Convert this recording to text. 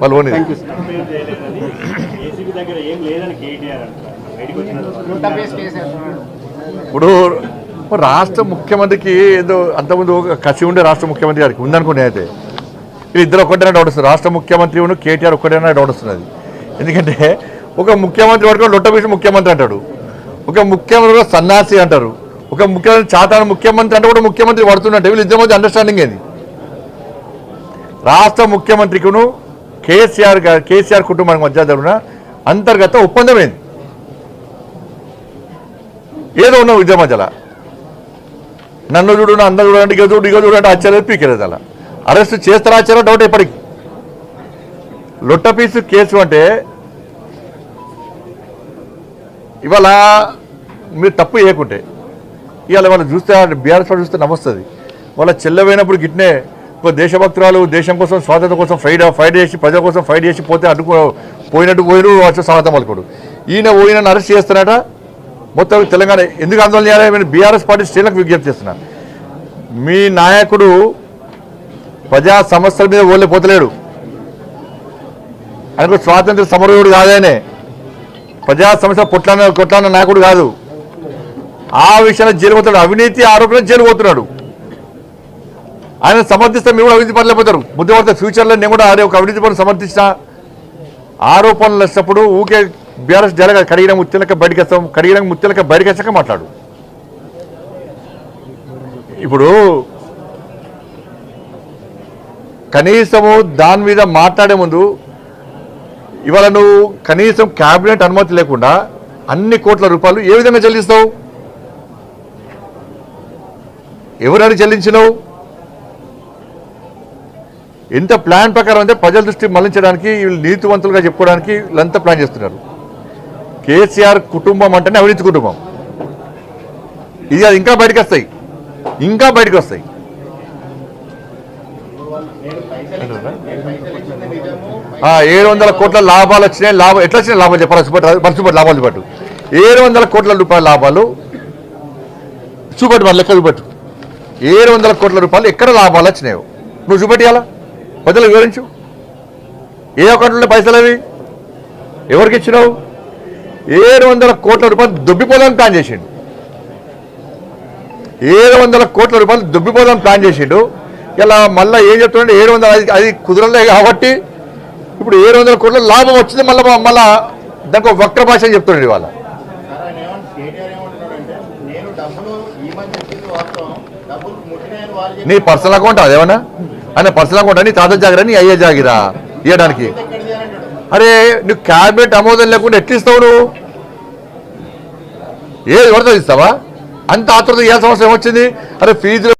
వాళ్ళు ఓని. ఇప్పుడు రాష్ట్ర ముఖ్యమంత్రికి ఏదో అంతకుముందు ఒక కసి ఉండే రాష్ట్ర ముఖ్యమంత్రి గారికి ఉందనుకునే అయితే. ఇది ఇద్దరు ఒక్కటైనా డౌట్ వస్తుంది. రాష్ట్ర ముఖ్యమంత్రి కేటీఆర్ ఒక్కటైనా డౌట్ వస్తున్నది. ఎందుకంటే ఒక ముఖ్యమంత్రి వరకు లొట్టబీసి ముఖ్యమంత్రి అంటాడు. ఒక ముఖ్యమంత్రి కూడా సన్నాసి అంటారు. ఒక ముఖ్యమంత్రి చాతాను ముఖ్యమంత్రి అంటే కూడా ముఖ్యమంత్రి పడుతున్నట్టు వీళ్ళు ఇద్దరి మధ్య అండర్స్టాండింగ్ ఏది? రాష్ట్ర ముఖ్యమంత్రికిను కేసీఆర్ గారు కేసీఆర్ కుటుంబానికి మధ్య జరిగిన అంతర్గత ఒప్పందమైంది ఏదో ఉన్న విద్య మధ్యలో. నన్ను చూడు అందరు చూడండి ఇక చూడు ఇక చూడండి ఆశ్చర్యం పీకలేదు అలా. అరెస్ట్ చేస్తారా ఆశ్చర్యం డౌట్ ఎప్పటికి లొట్ట పీసు కేసు అంటే ఇవాళ మీరు తప్పు చేయకుంటే ఇవాళ వాళ్ళు చూస్తే బీఆర్ఎస్ వాళ్ళు చూస్తే నమ్మొస్తుంది వాళ్ళ చెల్లెపోయినప్పుడు గిట్నే ఒక దేశభక్తురాలు దేశం కోసం స్వాతంత్రం కోసం ఫైట్ ఫైట్ చేసి ప్రజల కోసం ఫైట్ చేసి పోతే అడ్డుకో పోయినట్టు పోయిన వచ్చి స్వాగతం పలుకోడు. ఈయన పోయిన అరెస్ట్ చేస్తున్నాట మొత్తం తెలంగాణ ఎందుకు ఆందోళన చేయాలి? నేను బీఆర్ఎస్ పార్టీ శ్రేణులకు విజ్ఞప్తి చేస్తున్నా మీ నాయకుడు ప్రజా సమస్యల మీద ఓళ్ళే పోతలేడు. ఆయనకు స్వాతంత్ర సమరయుడు కాదేనే. ప్రజా సమస్య పొట్లాన కొట్లాన నాయకుడు కాదు. ఆ విషయంలో జైలుపోతాడు అవినీతి ఆరోపణ జైలుపోతున్నాడు ఆయన సమర్థిస్తే మీరు కూడా అవినీతి పనులు పోతారు. ఫ్యూచర్లో నేను కూడా ఆరే ఒక అవినీతి పనులు సమర్థించిన. ఆరోపణలు వచ్చినప్పుడు ఊకే బీఆర్ఎస్ జరగ కడిగిన ముత్తులక బయటకు వస్తాం కడిగిన ముత్తులక బయటకు వచ్చాక మాట్లాడు. ఇప్పుడు కనీసము దాని మీద మాట్లాడే ముందు ఇవాళ నువ్వు కనీసం క్యాబినెట్ అనుమతి లేకుండా అన్ని కోట్ల రూపాయలు ఏ విధంగా చెల్లిస్తావు? ఎవరని చెల్లించినావు? ఎంత ప్లాన్ ప్రకారం అంటే ప్రజల దృష్టి మళ్ళించడానికి వీళ్ళు నీతివంతులుగా చెప్పుకోవడానికి వీళ్ళంతా ప్లాన్ చేస్తున్నారు. కేసీఆర్ కుటుంబం అంటేనే అవినీతి కుటుంబం. ఇది అది ఇంకా బయటకు వస్తాయి. ఇంకా బయటకు వస్తాయి. ఏడు వందల కోట్ల లాభాలు వచ్చినాయి. లాభం ఎట్లా వచ్చినాయి లాభాలు చెప్పాలి పరచుబట్టి లాభాలు చూపట్టు ఏడు వందల కోట్ల రూపాయల లాభాలు చూపట్టు మన లెక్క చూపట్టు. ఏడు వందల కోట్ల రూపాయలు ఎక్కడ లాభాలు వచ్చినాయో? నువ్వు చూపెట్టాలా ప్రజలు వివరించు. ఏ అకౌంట్లో పైసలు అవి? ఎవరికి ఇచ్చినావు? ఏడు వందల కోట్ల రూపాయలు దుబ్బిపోదాం ప్లాన్ చేసిండు. ఏడు వందల కోట్ల రూపాయలు దుబ్బిపోదాం ప్లాన్ చేసిండు. ఇలా మళ్ళీ ఏం చెప్తుండే ఏడు వందల అది- కుదరలే కాబట్టి ఇప్పుడు ఏడు వందల కోట్ల లాభం వచ్చింది మళ్ళీ మళ్ళా దానికి ఒక వక్ర భాష అని చెప్తున్నాడు ఇవాళ. నీ పర్సనల్ అకౌంట్ అదేమన్నా? ఆయన పర్సనల్ అకౌంట్ అని తాత జాగిరా నీ అయ్యే జాగిరా ఇవ్వడానికి అరే నువ్వు క్యాబినెట్ ఆమోదం లేకుండా ఎట్లిస్తావు నువ్వు? ఏది ఎవరితో ఇస్తావా? అంత ఆతృత ఏ సంవత్సరం వచ్చింది అరే ఫీజు